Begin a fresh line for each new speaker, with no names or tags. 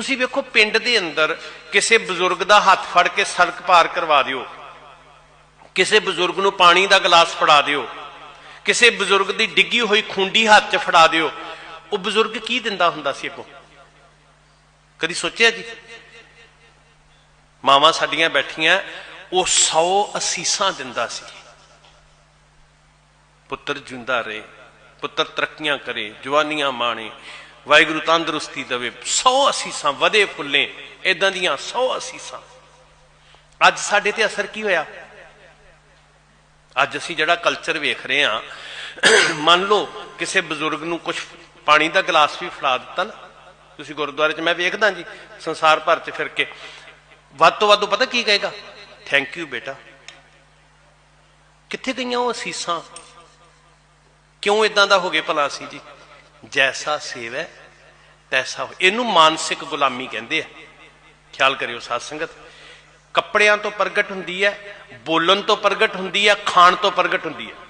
ਤੁਸੀਂ ਵੇਖੋ ਪਿੰਡ ਦੇ ਅੰਦਰ ਕਿਸੇ ਬਜ਼ੁਰਗ ਦਾ ਹੱਥ ਫੜ ਕੇ ਸੜਕ ਪਾਰ ਕਰਵਾ ਦਿਓ। ਕਿਸੇ ਬਜ਼ੁਰਗ ਨੂੰ ਪਾਣੀ ਦਾ ਗਲਾਸ ਫੜਾ ਦਿਓ। ਕਿਸੇ ਬਜ਼ੁਰਗ ਦੀ ਡਿੱਗੀ ਹੋਈ ਖੁੰਡੀ ਹੱਥ 'ਚ ਫੜਾ ਦਿਓ। ਉਹ ਬਜ਼ੁਰਗ ਕੀ ਦਿੰਦਾ ਹੁੰਦਾ ਸੀ ਅੱਗੋਂ? ਕਦੀ ਸੋਚਿਆ ਜੀ? ਮਾਵਾਂ ਸਾਡੀਆਂ ਬੈਠੀਆਂ, ਉਹ 100 ਅਸੀਸਾਂ ਦਿੰਦਾ ਸੀ। ਪੁੱਤਰ ਜਿੰਦਾ ਰਹੇ, ਪੁੱਤਰ ਤਰੱਕੀਆਂ ਕਰੇ, ਜਵਾਨੀਆਂ ਮਾਣੇ ਵਾਹਿਗੁਰੂ ਤੰਦਰੁਸਤੀ ਦੇਵੇ। 100 ਅਸੀਸਾਂ, ਵਧੇ ਫੁੱਲੇ। ਇਦਾਂ ਦੀਆਂ 100 ਅਸੀਸਾਂ। ਅੱਜ ਸਾਡੇ ਤੇ ਅਸਰ ਕੀ ਹੋਇਆ? ਅੱਜ ਅਸੀਂ ਜਿਹੜਾ ਕਲਚਰ ਵੇਖ ਰਹੇ ਹਾਂ, ਮੰਨ ਲਓ ਕਿਸੇ ਬਜ਼ੁਰਗ ਨੂੰ ਕੁਝ ਪਾਣੀ ਦਾ ਗਲਾਸ ਵੀ ਫੜਾ ਦਿੱਤਾ ਨਾ। ਤੁਸੀਂ ਗੁਰਦੁਆਰੇ 'ਚ, ਮੈਂ ਵੇਖਦਾ ਜੀ, ਸੰਸਾਰ ਭਰ 'ਚ ਫਿਰ ਕੇ। ਵੱਧ ਤੋਂ ਵੱਧ ਉਹ ਪਤਾ ਕੀ ਕਹੇਗਾ? ਥੈਂਕ ਯੂ ਬੇਟਾ। ਕਿੱਥੇ ਗਈਆਂ ਉਹ ਅਸੀਸਾਂ? ਕਿਉਂ ਇਦਾਂ ਦਾ ਹੋ ਗਏ ਭਲਾ ਸੀ ਜੀ? ਜੈਸਾ ਸੇਵੈ, ਤੈਸਾ ਹੋ ਇਹਨੂੰ ਮਾਨਸਿਕ ਗੁਲਾਮੀ ਕਹਿੰਦੇ ਆ। ਖਿਆਲ ਕਰਿਓ ਸਾਧ ਸੰਗਤ। ਕੱਪੜਿਆਂ ਤੋਂ ਪ੍ਰਗਟ ਹੁੰਦੀ ਹੈ, ਬੋਲਣ ਤੋਂ ਪ੍ਰਗਟ ਹੁੰਦੀ ਹੈ, ਖਾਣ ਤੋਂ ਪ੍ਰਗਟ ਹੁੰਦੀ ਹੈ।